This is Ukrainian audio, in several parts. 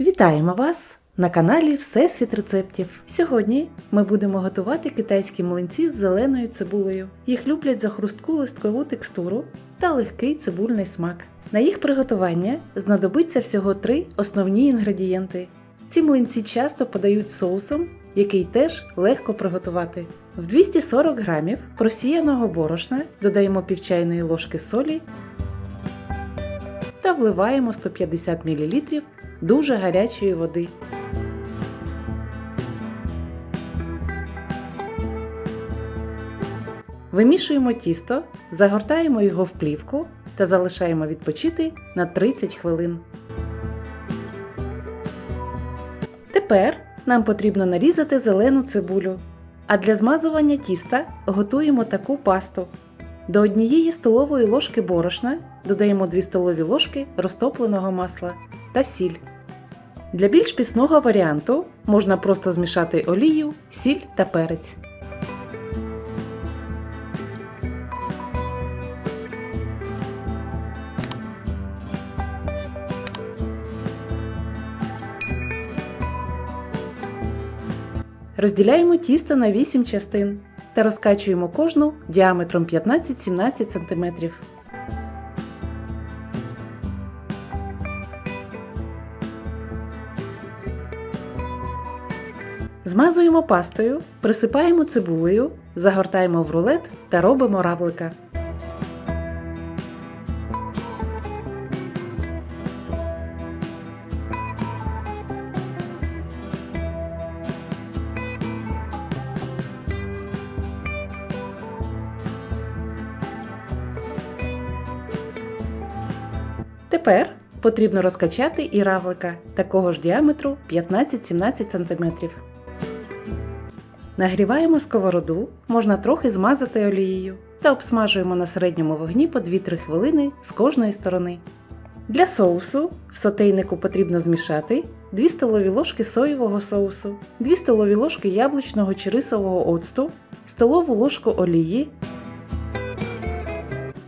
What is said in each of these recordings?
Вітаємо вас на каналі Всесвіт рецептів. Сьогодні ми будемо готувати китайські млинці з зеленою цибулею. Їх люблять за хрустку листкову текстуру та легкий цибульний смак. На їх приготування знадобиться всього три основні інгредієнти. Ці млинці часто подають соусом, який теж легко приготувати. В 240 грамів просіяного борошна додаємо пів чайної ложки солі та вливаємо 150 мл дуже гарячої води. Вимішуємо тісто, загортаємо його в плівку та залишаємо відпочити на 30 хвилин. Тепер нам потрібно нарізати зелену цибулю. А для змазування тіста готуємо таку пасту. До однієї столової ложки борошна додаємо 2 столові ложки розтопленого масла та сіль. Для більш пісного варіанту можна просто змішати олію, сіль та перець. Розділяємо тісто на 8 частин та розкачуємо кожну діаметром 15-17 см. Змазуємо пастою, присипаємо цибулею, загортаємо в рулет та робимо равлика. Тепер потрібно розкачати і равлика такого ж діаметру 15-17 см. Нагріваємо сковороду, можна трохи змазати олією та обсмажуємо на середньому вогні по 2-3 хвилини з кожної сторони. Для соусу в сотейнику потрібно змішати 2 столові ложки соєвого соусу, 2 столові ложки яблучного чи рисового оцту, столову ложку олії,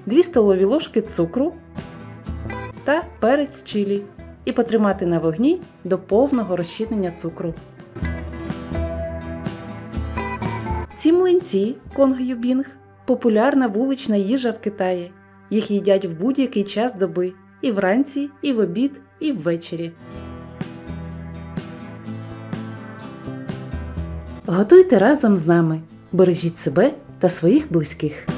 2 столові ложки цукру та перець чилі і потримати на вогні до повного розчинення цукру. Ці млинці конгюбінг популярна вулична їжа в Китаї. Їх їдять в будь-який час доби і вранці, і в обід, і ввечері. Готуйте разом з нами. Бережіть себе та своїх близьких.